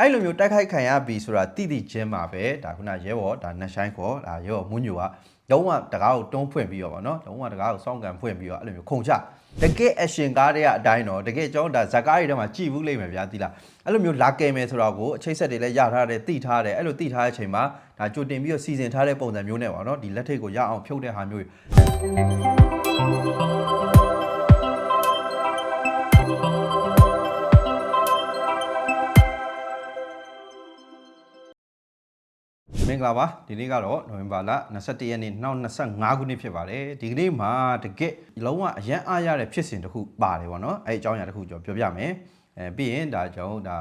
အဲ့လိုမျိုးတိုက်ခိုက်ခံရပြီဆိုတာတိတိချင်းမှာပဲဒါခုနရဲဘော်ဒါနတ်ဆိုင်ခေါ်ဒါရဲဘော်မွန်းညိုကလုံးဝတကားကိုတွန်းဖွင့်ပြီးတော့ဗောနော်လုံးဝတကားကိုစောင့်ကန်ဖွင့်ပြီးတော့အဲ့လိုမျိုးခုံချတကယ် action ကားတွေကအတိုင်းတော့တကယ်ကျွန်တော်ဒါဇက်ကားတွေထဲမှာကြည်ဘူးလိမ့်မယ်ဗျာတိလားအဲ့လိုမျိုးလာကယ်မယ်ဆိုတော့ကိုအချိတ်ဆက်တွေလည်းရထားတယ်တိထားတယ်အဲ့လိုတိထားတဲ့အချိန်မှာဒါကြိုတင်ပြီးတော့စီစဉ်ထားတဲ့ပုံစံမျိုးနဲ့ဗောနော်ဒီလက်ထိတ်ကိုရအောင်ဖြုတ်တဲ့ဟာမျိုး မင်္ဂလာပါဒီနေ့ကတော့နိုဝင်ဘာလ21ရက်နေ့နောက်25ခုနှစ်ဖြစ်ပါတယ်ဒီကနေ့မှာတကယ်လုံးဝအရန်အားရတဲ့ဖြစ်စဉ်တစ်ခုပါတယ်ဗောနော်အဲအကြောင်းအရာတစ်ခုကျွန်တော်ပြောပြမယ်အဲပြီးရင်ဒါကျွန်တော်တို့ဒါ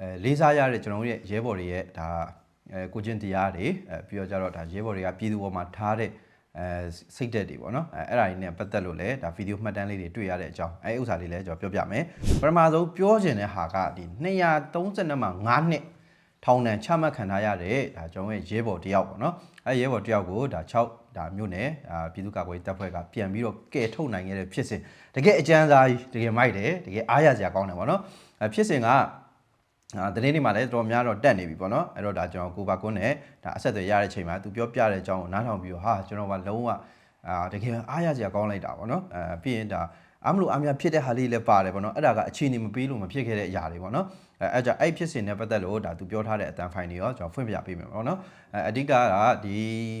အဲလေးစားရတဲ့ကျွန်တော်တို့ရဲ့ရဲဘော်တွေရဲ့ဒါအဲကိုချင်းတရားတွေအဲပြီးတော့ကြတော့ဒါရဲဘော်တွေကပြည်သူပေါ်မှာထားတဲ့အဲစိတ်သက်တွေပေါ့နော်အဲအဲ့ဒါတွေနဲ့ပတ်သက်လို့လည်းဒါဗီဒီယိုမှတ်တမ်းလေးတွေတွေ့ရတဲ့အကြောင်းအဲဥစ္စာလေးလည်းကျွန်တော်ပြောပြမယ်ပထမဆုံးပြောချင်တဲ့ဟာကဒီ232မှာ9နှစ် ထောင်ဒဏ်ချမှတ်ခံထားရတဲ့ဒါကျွန်တော်ရဲ့ရဲဘော်တယောက်ပေါ့နော်အဲရဲဘော်တယောက်ကိုဒါ6ဒါမြို့နယ်အာပြည်သူ့ကာကွယ်ရေးတပ်ဖွဲ့ကပြန်ပြီးတော့ကယ်ထုတ်နိုင်ခဲ့တဲ့ဖြစ်စဉ်တကယ်အကြမ်းစားကြီးတကယ်မိုက်တယ်တကယ်အားရစရာကောင်းတယ်ပေါ့နော်အဲဖြစ်စဉ်ကအာတနေ့နေ့မှာလည်းတော်တော်များတော့တက်နေပြီပေါ့နော်အဲ့တော့ဒါကျွန်တော်ကိုပါကွန်းနဲ့ဒါအဆက်အသွယ်ရတဲ့အချိန်မှာသူပြောပြတဲ့အကြောင်းကိုနားထောင်ပြီးတော့ဟာကျွန်တော်ကလုံးဝအာတကယ်အားရစရာကောင်းလိုက်တာပေါ့နော်အဲပြီးရင်ဒါ အားမလို့အားများဖြစ်တဲ့ဟာလေးလည်းပါတယ်ပေါ့နော်အဲ့ဒါကအခြေအနေမပေးလို့မဖြစ်ခဲ့တဲ့အရာတွေပေါ့နော်အဲအဲ့ကြောင့်အဲ့ဖြစ်စဉ်နဲ့ပတ်သက်လို့ဒါသူပြောထားတဲ့အတန်ဖိုင်တွေရောကျွန်တော်ဖွင့်ပြပေးမယ်ပေါ့နော်အဲအဓိကကဒီ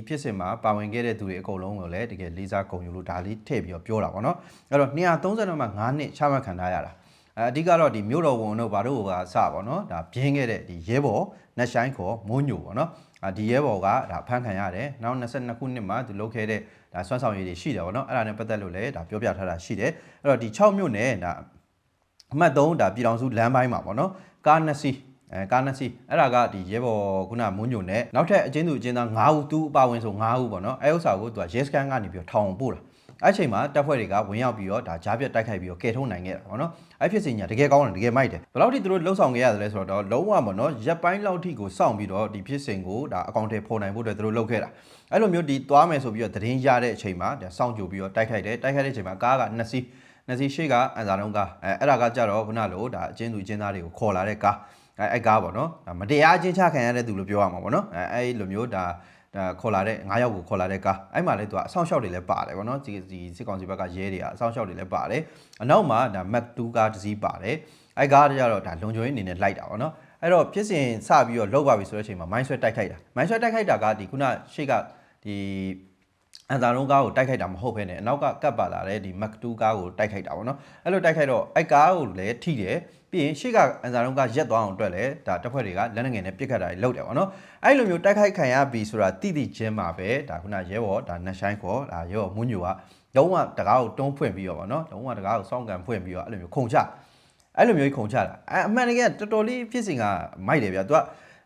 ဖြစ်စဉ်မှာပါဝင်ခဲ့တဲ့သူတွေအကုန်လုံးကိုလည်းတကယ်လေးစားဂုဏ်ယူလို့ဒါလေးထည့်ပြီးတော့ပြောတာပေါ့နော်အဲ့တော့230မှာ9နှစ်ချမှတ်ခံထားရတာအဲအဓိကတော့ဒီမြို့တော်ဝန်တို့ဘာတို့ကစပါတော့ဒါပြင်းခဲ့တဲ့ဒီရဲဘော်နတ်ဆိုင်ခေါ်မွန်းညိုပေါ့နော်အာ ဒီရဲဘော်ကဒါဖမ်းခံရတယ်နောက်22ခုနှစ်မှာသူလုပ်ခဲ့တဲ့ဒါဆွမ်းဆောင်ရည်တွေရှိတယ်ပေါ့နော်အဲ့ဒါနဲ့ပတ်သက်လို့လည်းဒါပြောပြထားတာရှိတယ်အဲ့တော့ဒီ6မြို့နယ်ဒါအမှတ်3ဒါပြည်တော်စုလမ်းပိုင်းမှာပေါ့နော်ကားနှစ်စီးအဲကားနှစ်စီးအဲ့ဒါကဒီရဲဘော်ခုနမွန်းညိုနဲ့နောက်ထပ်အချင်းသူအချင်းသား9ဦးသူအပါဝင်ဆို9ဦးပေါ့နော်အဲဥစ္စာကိုသူကရဲစခန်းကနေပြီးတော့ထောင်အောင်ပို့တာ အဲ့ချိန်မှာတပ်ဖွဲ့တွေကဝင်ရောက်ပြီးတော့ဒါကြားပြတ်တိုက်ခိုက်ပြီးတော့ကယ်ထုတ်နိုင်ခဲ့တာပေါ့နော်အဲ့ဖြစ်စဉ်ညာတကယ်ကောင်းတယ်တကယ်မိုက်တယ်ဘယ်လောက်ထိသူတို့လှုပ်ဆောင်ခဲ့ရတယ်လဲဆိုတော့လုံးဝပေါ့နော်ရက်ပိုင်းလောက်ထိကိုစောင့်ပြီးတော့ဒီဖြစ်စဉ်ကိုဒါအကောင့်ထဲပေါ်နိုင်ဖို့အတွက်သူတို့လုပ်ခဲ့တာအဲ့လိုမျိုးဒီသွားမယ်ဆိုပြီးတော့သတင်းရတဲ့အချိန်မှာဒါစောင့်ကြိုပြီးတော့တိုက်ခိုက်တယ်တိုက်ခိုက်တဲ့အချိန်မှာကားကနှစ်စီးနှစ်စီးရှေ့ကအန်စာလုံးကားအဲအဲ့ဒါကကြတော့ခုနလိုဒါအချင်းသူအချင်းသားတွေကိုခေါ်လာတဲ့ကားအဲအဲ့ကားပေါ့နော်ဒါမတရားအချင်းချခံရတဲ့သူလို့ပြောရမှာပေါ့နော်အဲအဲ့လိုမျိုးဒါ ဒါခေါ်လာတဲ့9ယောက်ကိုခေါ်လာတဲ့ကားအဲ့မှာလည်းသူကအဆောင်ရှောက်တွေလည်းပါတယ်ဗောနော်ဒီဒီစစ်ကောင်စီဘက်ကရဲတွေကအဆောင်ရှောက်တွေလည်းပါတယ်အနောက်မှာဒါ Mac 2ကားတစ်စီးပါတယ်အဲ့ကားကြတော့ဒါလုံခြုံရေးအနေနဲ့လိုက်တာဗောနော်အဲ့တော့ဖြစ်စဉ်စပြီးတော့လောက်ပါပြီဆိုတဲ့အချိန်မှာမိုင်းဆွဲတိုက်ခိုက်တာမိုင်းဆွဲတိုက်ခိုက်တာကဒီခုနရှေ့ကဒီ အန်သာရုံးကားကိုတိုက်ခိုက်တာမဟုတ်ဘဲနဲ့အနောက်ကကပ်ပါလာတဲ့ဒီ Mac 2ကားကိုတိုက်ခိုက်တာပေါ့နော်အဲ့လိုတိုက်ခိုက်တော့အဲ့ကားကိုလည်းထိတယ်ပြီးရင်ရှေ့ကအန်စာရုံးကရက်သွားအောင်အတွက်လည်းဒါတပ်ဖွဲ့တွေကလက်နက်ငယ်နဲ့ပစ်ခတ်တာတွေလုပ်တယ်ပေါ့နော်အဲ့လိုမျိုးတိုက်ခိုက်ခံရပြီဆိုတာတိတိချင်းမှာပဲဒါခုနရဲဘော်ဒါနတ်ဆိုင်ခေါ်ဒါရဲဘော်မွညိုကလုံးဝတကားကိုတွန်းဖွင့်ပြီးတော့ပေါ့နော်လုံးဝတကားကိုစောင့်ကန်ဖွင့်ပြီးတော့အဲ့လိုမျိုးခုန်ချအဲ့လိုမျိုးခုန်ချတာအမှန်တကယ်တော်တော်လေးဖြစ်စဉ်ကမိုက်တယ်ဗျာသူက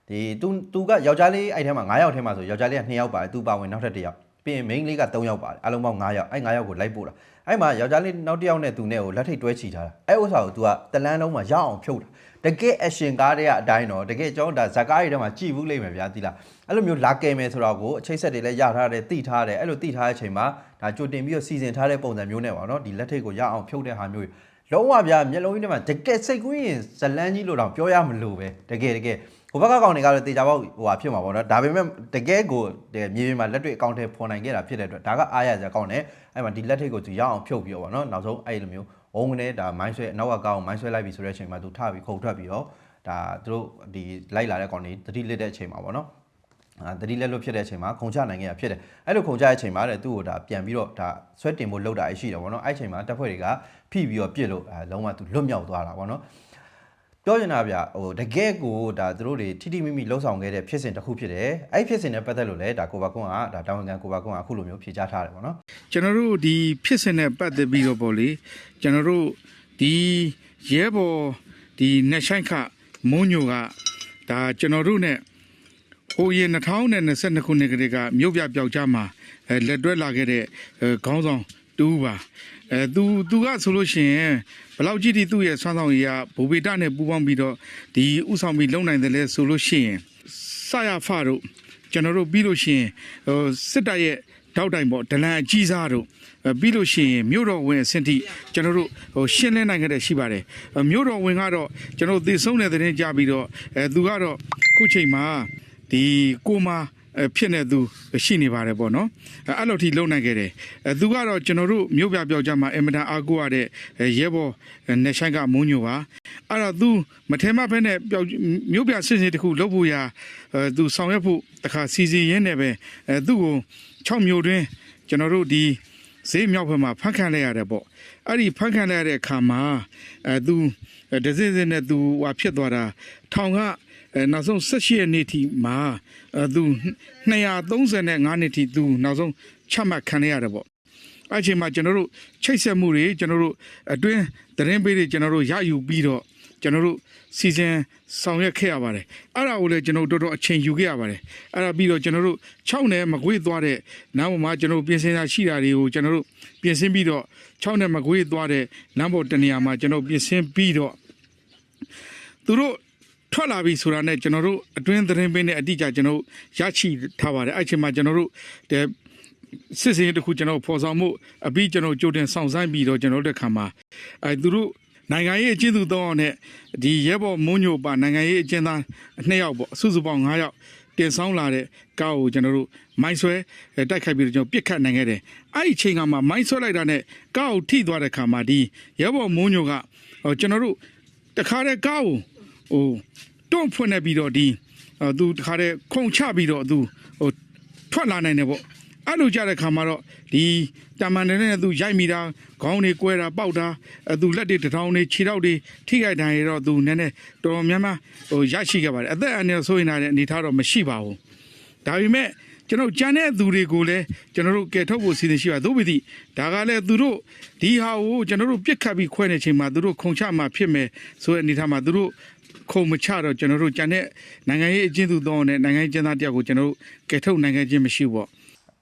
ဒီသူသူကယောက်ျားလေးအဲ့ထဲမှာ9ယောက်ထဲမှာဆိုယောက်ျားလေးက2ယောက်ပါတယ်သူပါဝင်နောက်ထပ်1ယောက် ပြီးရင် main လေးက3ယောက်ပါတယ်အလုံးပေါင်း9ယောက်အဲ့9ယောက်ကိုလိုက်ပို့တာအဲ့မှာယောက်ျားလေးနောက်တစ်ယောက်နဲ့သူနဲ့ကိုလက်ထိတ်တွဲချီထားတာအဲ့ဥစ္စာကို तू ကတလန်းလုံးမှာရအောင်ဖြုတ်တာတကယ် action ကားတွေကအတိုင်းတော့တကယ်ကျွန်တော်ဒါဇက်ကားတွေထဲမှာကြည်ဘူးလိမ့်မယ်ဗျာတိလားအဲ့လိုမျိုးလာကယ်မယ်ဆိုတော့ကိုအချိတ်ဆက်တွေလည်းရထားတယ်တိထားတယ်အဲ့လိုတိထားတဲ့အချိန်မှာဒါကြိုတင်ပြီးတော့စီစဉ်ထားတဲ့ပုံစံမျိုးနဲ့ပါနော်ဒီလက်ထိတ်ကိုရအောင်ဖြုတ်တဲ့ဟာမျိုးလုံးဝဗျာမျက်လုံးကြီးထဲမှာတကယ်စိတ်ကူးရင်ဇလန်းကြီးလို့တော့ပြောရမလို့ပဲတကယ်တကယ် ဟိုဘက်ကကောင်တွေကတော့တေချာပေါက်ဟိုဟာဖြစ်မှာပေါ့နော်ဒါပေမဲ့တကယ်ကိုတကယ်မြေပြင်မှာလက်တွေ့အကောင့်ထဲပေါ်နိုင်ခဲ့တာဖြစ်တဲ့အတွက်ဒါကအားရစရာကောင်းတယ်အဲ့မှာဒီလက်ထိတ်ကိုသူရအောင်ဖြုတ်ပြီးတော့ပေါ့နော်နောက်ဆုံးအဲ့လိုမျိုးဝုန်းကနေဒါမိုင်းဆွဲအနောက်ကကောင်မိုင်းဆွဲလိုက်ပြီဆိုတဲ့အချိန်မှာသူထပြီးခုန်ထွက်ပြီးတော့ဒါသူတို့ဒီလိုက်လာတဲ့ကောင်တွေတတိလစ်တဲ့အချိန်မှာပေါ့နော်အာတတိလက်လွတ်ဖြစ်တဲ့အချိန်မှာခုံချနိုင်ခဲ့တာဖြစ်တယ်အဲ့လိုခုံချတဲ့အချိန်မှာတဲ့သူ့ကိုဒါပြန်ပြီးတော့ဒါဆွဲတင်ဖို့လုပ်တာရှိတယ်ပေါ့နော်အဲ့အချိန်မှာတပ်ဖွဲ့တွေကဖိပြီးတော့ပြစ်လို့အဲလုံးဝသူလွတ်မြောက်သွားတာပေါ့နော် ပြောချင်တာဗျဟိုတကယ်ကိုဒါသူတို့တွေထိထိမိမိလှုပ်ဆောင်ခဲ့တဲ့ဖြစ်စဉ်တစ်ခုဖြစ်တယ်အဲ့ဖြစ်စဉ်နဲ့ပတ်သက်လို့လည်းဒါကိုပါကွန်းကဒါတာဝန်ခံကိုပါကွန်းကအခုလိုမျိုးဖြေကြားထားတယ်ပေါ့နော်ကျွန်တော်တို့ဒီဖြစ်စဉ်နဲ့ပတ်သက်ပြီးတော့ပေါ့လေကျွန်တော်တို့ဒီရဲဘော်ဒီနှစ်ဆိုင်ခမုံညိုကဒါကျွန်တော်တို့ ਨੇ ဟိုရင်2022ခုနှစ်ကလေးကမြို့ပြပျောက်ကြားမှာအဲလက်တွဲလာခဲ့တဲ့အဲခေါင်းဆောင်တူးပါ အဲသူသူကဆိုလို့ရှိရင်ဘယ်လောက်ကြည့်ဒီသူ့ရဲ့ဆွမ်းဆောင်ရည်ကဘူဗေဒနဲ့ပူးပေါင်းပြီးတော့ဒီဥဆောင်ပြီးလုံနိုင်တယ်လဲဆိုလို့ရှိရင်စရဖတို့ကျွန်တော်တို့ပြီးလို့ရှိရင်ဟိုစစ်တပ်ရဲ့တောက်တိုင်ပေါ့ဒလန်အကြီးစားတို့အဲပြီးလို့ရှိရင်မြို့တော်ဝင်အဆင့်ထိကျွန်တော်တို့ဟိုရှင်းလင်းနိုင်ခဲ့တဲ့ရှိပါတယ်အဲမြို့တော်ဝင်ကတော့ကျွန်တော်တို့သေဆုံးတဲ့တဲ့တင်ကြပြီးတော့အဲသူကတော့ခုချိန်မှာဒီကိုမာအဲ ဖြစ်နေသူရှိနေပါတယ်ပေါ့နော်အဲအဲ့လိုထိလုံနိုင်ခဲ့တယ်အဲသူကတော့ကျွန်တော်တို့မြို့ပြပြောက်ကြမှာအင်မတန်အားကိုးရတဲ့အဲရဲဘော်နေဆိုင်ကမုံညိုပါအဲ့တော့သူမထဲမဖက်နဲ့ပြောက်မြို့ပြစစ်စစ်တစ်ခုလုပ်ဖို့ရာအဲသူဆောင်ရွက်ဖို့တခါစီစီရင်းနဲ့ပဲအဲသူ့ကို6မြို့တွင်းကျွန်တော်တို့ဒီဈေးမြောက်ဘက်မှာဖန်ခံလိုက်ရတယ်ပေါ့အဲ့ဒီဖန်ခံလိုက်ရတဲ့အခါမှာအဲသူဒဇင်းစင်းနဲ့သူဟွာဖြစ်သွားတာထောင်က အဲနောက်ဆုံး18ရက်နေ့ထိမှာအဲသူ235နှစ်ထိသူနောက်ဆုံးချမှတ်ခံရရတယ်ပေါ့အဲ့ဒီအချိန်မှာကျွန်တော်တို့ချိတ်ဆက်မှုတွေကျွန်တော်တို့အတွင်းသတင်းပေးတွေကျွန်တော်တို့ရယူပြီးတော့ကျွန်တော်တို့စီစဉ်ဆောင်ရွက်ခဲ့ရပါတယ်အဲ့ဒါကိုလည်းကျွန်တော်တို့တော်တော်အချိန်ယူခဲ့ရပါတယ်အဲ့ဒါပြီးတော့ကျွန်တော်တို့6နယ်မကွေးသွားတဲ့နောက်မှာကျွန်တော်တို့ပြင်ဆင်တာရှိတာတွေကိုကျွန်တော်တို့ပြင်ဆင်ပြီးတော့6နယ်မကွေးသွားတဲ့လမ်းပေါ်တနေရာမှာကျွန်တော်ပြင်ဆင်ပြီးတော့သူတို့ ထွက်လာပြီဆိုတာနဲ့ကျွန်တော်တို့အတွင်းသတင်းပေးနဲ့အတိအကျကျွန်တော်တို့ရရှိထားပါတယ်အဲ့ဒီအချိန်မှာကျွန်တော်တို့တဲ့စစ်စင်ရေးတစ်ခုကျွန်တော်ဖော်ဆောင်မှုအပြီးကျွန်တော်ကြိုတင်ဆောင်ဆိုင်ပြီးတော့ကျွန်တော်တို့တဲ့ခါမှာအဲသူတို့နိုင်ငံရေးအကျဉ်းသူ၃ယောက်နဲ့ဒီရဲဘော်မုံညိုပါနိုင်ငံရေးအကျဉ်းသား2ယောက်ပေါ့အစုစုပေါင်း9ယောက်တင်ဆောင်လာတဲ့ကားကိုကျွန်တော်တို့မိုင်းဆွဲတိုက်ခိုက်ပြီးတော့ကျွန်တော်ပြစ်ခတ်နိုင်ခဲ့တယ်အဲ့ဒီအချိန်ကမှမိုင်းဆွဲလိုက်တာနဲ့ကားကိုထိသွားတဲ့ခါမှာဒီရဲဘော်မုံညိုကဟိုကျွန်တော်တို့တခါတည်းကားကို ဟိုတွန့်ဖွင့်နေပြီးတော့ဒီဟိုသူတခါတည်းခုံချပြီးတော့သူဟိုထွက်လာနိုင်တယ်ပေါ့အဲ့လိုကြတဲ့ခါမှာတော့ဒီတမန်တွေနဲ့သူရိုက်မိတာခေါင်းတွေကွဲတာပေါက်တာအဲသူလက်တွေတစ်ထောင်တွေခြေထောက်တွေထိခိုက်တိုင်းရတော့သူနည်းနည်းတော်တော်များများဟိုရရှိခဲ့ပါတယ်အသက်အန္တရာယ်ဆိုရင်တဲ့အနေထားတော့မရှိပါဘူးဒါပေမဲ့ကျွန်တော်ကြံတဲ့သူတွေကိုလည်းကျွန်တော်တို့ကယ်ထုတ်ဖို့စီစဉ်ရှိပါသို့ပေသဒါကလည်းသူတို့ဒီဟာကိုကျွန်တော်တို့ပြစ်ခတ်ပြီးခွဲနေချိန်မှာသူတို့ခုံချမှဖြစ်မယ်ဆိုတဲ့အနေထားမှာသူတို့ ခုံမချတော့ကျွန်တော်တို့ကြံတဲ့နိုင်ငံရေးအကျဉ်းသူတောင်းတဲ့နိုင်ငံရေးကျင်းသားတယောက်ကိုကျွန်တော်တို့ကယ်ထုတ်နိုင်ခဲ့ခြင်းမရှိဘူးပေါ့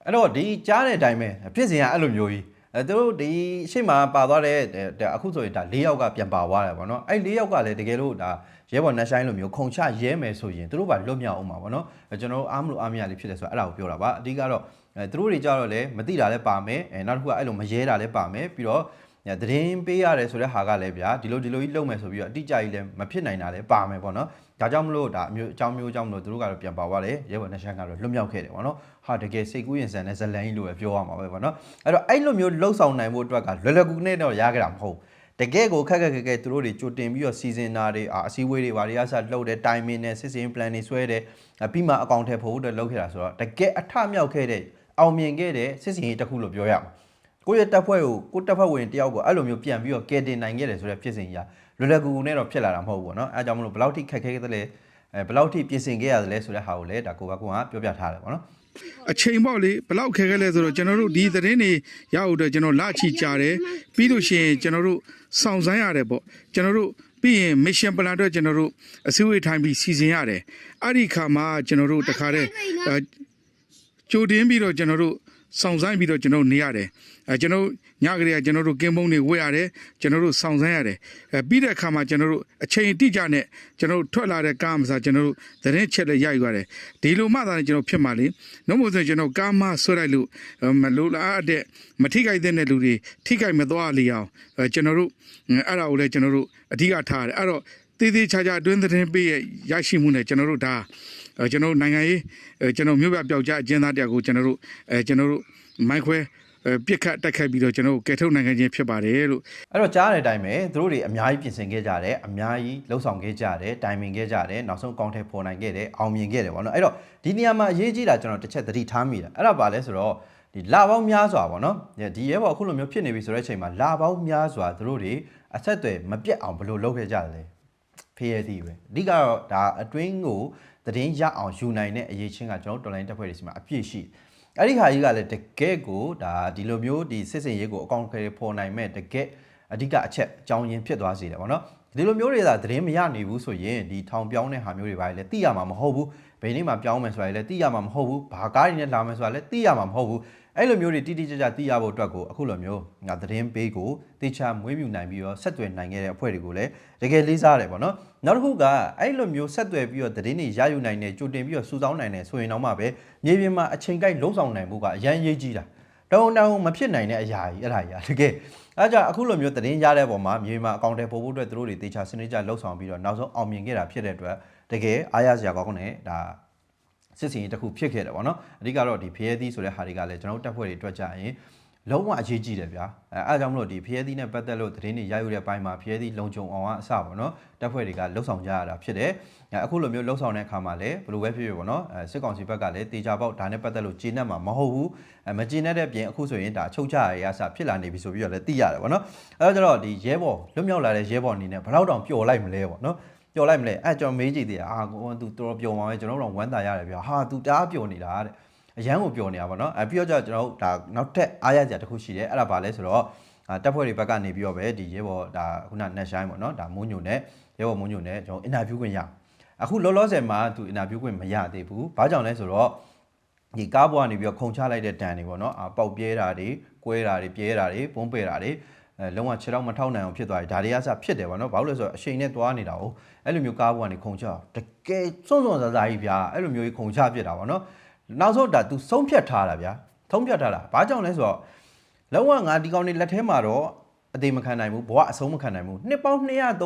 အဲ့တော့ဒီကြားတဲ့အတိုင်းပဲဖြစ်စဉ်ကအဲ့လိုမျိုးကြီးအဲသူတို့ဒီရှေ့မှာပါသွားတဲ့တဲ့အခုဆိုရင်ဒါ၄ယောက်ကပြန်ပါသွားတယ်ဗောနော်အဲ့၄ယောက်ကလည်းတကယ်လို့ဒါရဲဘော်နတ်ဆိုင်လိုမျိုးခုံချရဲမယ်ဆိုရင်သူတို့ပါလွတ်မြောက်အောင်ပါဗောနော်အဲကျွန်တော်တို့အားမလို့အားမရလေးဖြစ်တယ်ဆိုတော့အဲ့ဒါကိုပြောတာပါအဓိကတော့အဲသူတို့တွေကြတော့လည်းမသိတာလည်းပါမယ်အဲနောက်တစ်ခုကအဲ့လိုမရဲတာလည်းပါမယ်ပြီးတော့ သတင်းပေးရတယ်ဆိုတဲ့ဟာကလည်းဗျာဒီလိုဒီလိုကြီးလုပ်မယ်ဆိုပြီးတော့အတိအကျကြီးလည်းမဖြစ်နိုင်တာလည်းပါမယ်ပေါ့နော်ဒါကြောင့်မလို့ဒါအမျိုးအကြောင်းမျိုးအကြောင်းမလို့သူတို့ကတော့ပြန်ပါသွားတယ်ရဲဘော်နတ်ဆိုင်ကတော့လွတ်မြောက်ခဲ့တယ်ပေါ့နော်ဟာတကယ်စိတ်ကူးရင်ဆန်တဲ့ဇလန်ကြီးလို့ပဲပြောရမှာပဲပေါ့နော်အဲ့တော့အဲ့လိုမျိုးလှုပ်ဆောင်နိုင်ဖို့အတွက်ကလွယ်လွယ်ကူကူနဲ့တော့ရခဲ့တာမဟုတ်တကယ်ကိုခက်ခက်ခက်ခက်သူတို့တွေကြိုတင်ပြီးတော့စီစဉ်တာတွေအစည်းအဝေးတွေဘာတွေအစားလှုပ်တဲ့ timing နဲ့ system plan တွေဆွဲတယ်ပြီးမှအကောင့်ထဲဖို့အတွက်လှုပ်ခဲ့တာဆိုတော့တကယ်အထမြောက်ခဲ့တဲ့အောင်မြင်ခဲ့တဲ့စစ်စင်ရေးတစ်ခုလို့ပြောရမှာ ကိုယ့်ရဲ့တပ်ဖွဲ့ကိုကိုယ့်တပ်ဖွဲ့ဝင်တယောက်ကိုအဲ့လိုမျိုးပြန်ပြီးတော့ကယ်တင်နိုင်ခဲ့တယ်ဆိုတဲ့ဖြစ်စဉ်ကြီးကလွယ်လွယ်ကူကူနဲ့တော့ဖြစ်လာတာမဟုတ်ဘူးပေါ့နော်အဲအကြောင်းမလို့ဘယ်လောက်ထိခက်ခဲသလဲအဲဘယ်လောက်ထိပြင်ဆင်ခဲ့ရတယ်လဲဆိုတဲ့ဟာကိုလည်းဒါကိုကကိုကပြောပြထားတယ်ပေါ့နော်အချိန်ပေါ့လေဘလောက်ခဲခဲလဲဆိုတော့ကျွန်တော်တို့ဒီသတင်းတွေရအောင်တော့ကျွန်တော်လာချီကြတယ်ပြီးလို့ရှိရင်ကျွန်တော်တို့စောင့်ဆိုင်းရတယ်ပေါ့ကျွန်တော်တို့ပြီးရင် mission plan အတွက်ကျွန်တော်တို့အစည်းအဝေးထိုင်ပြီးစီစဉ်ရတယ်အဲ့ဒီခါမှာကျွန်တော်တို့တခါတည်းအဲကြိုတင်ပြီးတော့ကျွန်တော်တို့ စောင့်ဆိုင်းပြီးတော့ကျွန်တော်တို့နေရတယ်အဲကျွန်တော်ညကလေးကကျွန်တော်တို့ကင်းပုံးတွေဝတ်ရတယ်ကျွန်တော်တို့စောင့်ဆိုင်းရတယ်အဲပြီးတဲ့အခါမှာကျွန်တော်တို့အချိန်တိကျနဲ့ကျွန်တော်တို့ထွက်လာတဲ့ကားမစားကျွန်တော်တို့သတင်းချက်လက်ရယူရတယ်ဒီလိုမှသာကျွန်တော်ဖြစ်မှာလေနှုတ်မို့ဆိုရင်ကျွန်တော်ကားမဆွဲလိုက်လို့မလိုလားတဲ့မထိခိုက်တဲ့လူတွေထိခိုက်မသွားလေအောင်အဲကျွန်တော်တို့အဲ့ဒါကိုလည်းကျွန်တော်တို့အဓိကထားရတယ်အဲ့တော့ သေးသေးချာချာအတွင်းသတင်းပေးရရရှိမှုနဲ့ကျွန်တော်တို့ဒါအဲကျွန်တော်တို့နိုင်ငံရေးအဲကျွန်တော်မြို့ပြပျောက်ကြားအကျဉ်းသားတယောက်ကိုကျွန်တော်တို့အဲကျွန်တော်တို့မိုက်ခွဲအဲပြစ်ခတ်တိုက်ခိုက်ပြီးတော့ကျွန်တော်တို့ကယ်ထုတ်နိုင်ငံချင်းဖြစ်ပါတယ်လို့အဲ့တော့ကြားတဲ့အတိုင်းပဲသူတို့တွေအများကြီးပြင်ဆင်ခဲ့ကြတယ်အများကြီးလှုပ်ဆောင်ခဲ့ကြတယ်တိုင်ပင်ခဲ့ကြတယ်နောက်ဆုံးကောင်းထဲပေါ်နိုင်ခဲ့တယ်အောင်မြင်ခဲ့တယ်ပေါ့နော်အဲ့တော့ဒီနေရာမှာအရေးကြီးတာကျွန်တော်တစ်ချက်သတိထားမိတာအဲ့ဒါပါလဲဆိုတော့ဒီလာပေါင်းများစွာပေါ့နော်ဒီရဲဘော်အခုလိုမျိုးဖြစ်နေပြီဆိုတဲ့အချိန်မှာလာပေါင်းများစွာသူတို့တွေအဆက်အသွယ်မပြတ်အောင်ဘယ်လိုလုပ်ခဲ့ကြတယ်လဲ ဖေးရသည်ပဲအဓိကတော့ဒါအတွင်းကိုသတင်းရအောင်ယူနိုင်တဲ့အရေးချင်းကကျွန်တော်တော်လိုင်းတက်ဖွဲ့တွေစီမှာအပြည့်ရှိတယ်အဲ့ဒီခါကြီးကလည်းတကယ့်ကိုဒါဒီလိုမျိုးဒီစစ်စင်ရေးကိုအကောင့်ခဲပေါ်နိုင်မဲ့တကယ့်အဓိကအချက်အကြောင်းရင်းဖြစ်သွားစေတယ်ဗောနော်ဒီလိုမျိုးတွေသာသတင်းမရနိုင်ဘူးဆိုရင်ဒီထောင်ပြောင်းတဲ့ဟာမျိုးတွေပါလေသိရမှာမဟုတ်ဘူးဘယ်နေ့မှပြောင်းမယ်ဆိုတာလည်းသိရမှာမဟုတ်ဘူးဘာကားတွေနဲ့လာမယ်ဆိုတာလည်းသိရမှာမဟုတ်ဘူး အဲ့လိုမျိုးတွေတိတိကျကျသိရဖို့အတွက်ကိုအခုလိုမျိုးငါသတင်းပေးကိုတေချာမွေးမြူနိုင်ပြီးတော့ဆက်သွယ်နိုင်ခဲ့တဲ့အဖွဲ့တွေကိုလည်းတကယ်လေးစားတယ်ဗောနော်နောက်တစ်ခုကအဲ့လိုမျိုးဆက်သွယ်ပြီးတော့သတင်းတွေရယူနိုင်တယ်ကြိုတင်ပြီးတော့စူးစောင်းနိုင်တယ်ဆိုရင်တော့မှပဲမြေပြင်မှာအချိန်ကိုက်လုံးဆောင်နိုင်မှုကအရန်ရေးကြီးတာတုံတုံမဖြစ်နိုင်တဲ့အရာကြီးအဲ့ဒါကြီးတကယ်အဲကြောင့်အခုလိုမျိုးသတင်းရတဲ့ပုံမှာမြေမှာအကောင့်တွေပို့ဖို့အတွက်သူတို့တွေတေချာစနစ်ကြလှုပ်ဆောင်ပြီးတော့နောက်ဆုံးအောင်မြင်ခဲ့တာဖြစ်တဲ့အတွက်တကယ်အားရစရာကောင်းတဲ့ဒါ စစ်စင်ရေးတစ်ခုဖြစ်ခဲ့တယ်ဗောနော်အဓိကတော့ဒီဖရဲသီးဆိုတဲ့ဟာတွေကလည်းကျွန်တော်တို့တက်ဖွဲ့တွေအတွက်ကြရင်လုံးဝအရေးကြီးတယ်ဗျာအဲအားကြောင့်မလို့ဒီဖရဲသီးနဲ့ပတ်သက်လို့သတင်းတွေရယူတဲ့ပိုင်းမှာဖရဲသီးလုံခြုံအောင်အစဗောနော်တက်ဖွဲ့တွေကလှုပ်ဆောင်ကြရတာဖြစ်တယ်အဲအခုလိုမျိုးလှုပ်ဆောင်တဲ့အခါမှာလည်းဘယ်လိုပဲဖြစ်ဖြစ်ဗောနော်အဲစစ်ကောင်စီဘက်ကလည်းတေချာပေါက်ဒါနဲ့ပတ်သက်လို့ဂျင်းနဲ့မှာမဟုတ်ဘူးအဲမဂျင်းနဲ့တဲ့ပြင်အခုဆိုရင်ဒါချုပ်ချရရအစဖြစ်လာနေပြီဆိုပြီးတော့လည်းသိရတယ်ဗောနော်အဲတော့ကျတော့ဒီရဲဘော်လွတ်မြောက်လာတဲ့ရဲဘော်အနေနဲ့ဘယ်တော့တောင်ပျော်လိုက်မလဲဗောနော် ပျော်လိုက်မလဲအဲ့ကျွန်တော်မေးကြည့်သေးတာအာကိုကသူတော်တော်ပျော်မှာပဲကျွန်တော်တို့တော့ဝမ်းသာရတယ်ဗျာဟာသူတအားပျော်နေတာတဲ့အရန်ကိုပျော်နေတာဗောနော်အဲ့ပြီးတော့ကျွန်တော်တို့ဒါနောက်ထပ်အားရစရာတစ်ခုရှိတယ်အဲ့ဒါဘာလဲဆိုတော့တပ်ဖွဲ့တွေဘက်ကနေပြီးတော့ပဲဒီရဲဘော်ဒါခုနနက်ရှိုင်းဗောနော်ဒါမုံညုံနဲ့ရဲဘော်မုံညုံနဲ့ကျွန်တော်အင်တာဗျူးခွင့်ရအခုလောလောဆယ်မှာသူအင်တာဗျူးခွင့်မရသေးဘူးဘာကြောင့်လဲဆိုတော့ဒီကားပေါ်ကနေပြီးတော့ခုံချလိုက်တဲ့ဒဏ်တွေပေါ့နော်အပေါက်ပြဲတာတွေ၊ကွဲတာတွေ၊ပြဲတာတွေ၊ပုံးပယ်တာတွေ လုံးဝခြေထောက်မထောက်နိုင်အောင်ဖြစ်သွားတယ်ဒါတွေကစဖြစ်တယ်ပေါ့နော်ဘာလို့လဲဆိုတော့အချိန်နဲ့သွားနေတာ哦အဲ့လိုမျိုးကားပေါ်ကနေခုံချတကယ်စွန့်စွန့်စားစားကြီးဗျာအဲ့လိုမျိုးကြီးခုံချဖြစ်တာပေါ့နော်နောက်ဆုံးဒါ तू ဆုံးဖြတ်ထားတာဗျာသုံးဖြတ်ထားတာဘာကြောင့်လဲဆိုတော့လုံးဝငါဒီကောင်နေလက်ထဲမှာတော့အသေးမခံနိုင်ဘူးဘဝအဆုံးမခံနိုင်ဘူးနှစ်ပေါင်း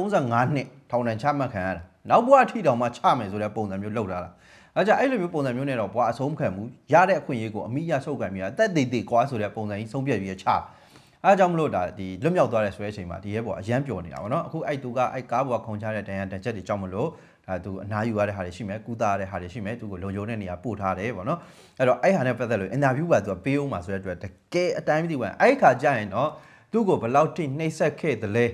235နှစ်ထောင်ဒဏ်ချမှတ်ခံရတာနောက်ဘဝထိတောင်မှချမယ်ဆိုတဲ့ပုံစံမျိုးလောက်လာတာအဲကြအဲ့လိုမျိုးပုံစံမျိုးနဲ့တော့ဘွာအဆုံးမခံဘူးရတဲ့အခွင့်အရေးကိုအမိရဆုပ်ကန်ပြီးတာတက်သေးသေးကွာဆိုတဲ့ပုံစံကြီးဆုံးဖြတ်ပြီးချ အဲကြောင့်မလို့ဒါဒီလွတ်မြောက်သွားတဲ့ဆွဲအချိန်မှာဒီရဲဘော်အရန်ပျော်နေတာဗောနော်အခုအဲ့သူကအဲ့ကားဘော်ခုံချတဲ့တန်ရန်တန်ချက်တွေကြောင့်မလို့ဒါသူအနားယူရတဲ့ဟာတွေရှိမယ်ကုသရတဲ့ဟာတွေရှိမယ်သူကိုလုံခြုံတဲ့နေရာပို့ထားတယ်ဗောနော်အဲ့တော့အဲ့ဟာနဲ့ပတ်သက်လို့အင်တာဗျူးပါသူကပေးအောင်ပါဆိုတဲ့အတွက်တကယ်အတိုင်းမသိဘူးအဲ့ခါကျရင်တော့သူ့ကိုဘယ်လောက်ထိနှိပ်စက်ခဲ့သလဲ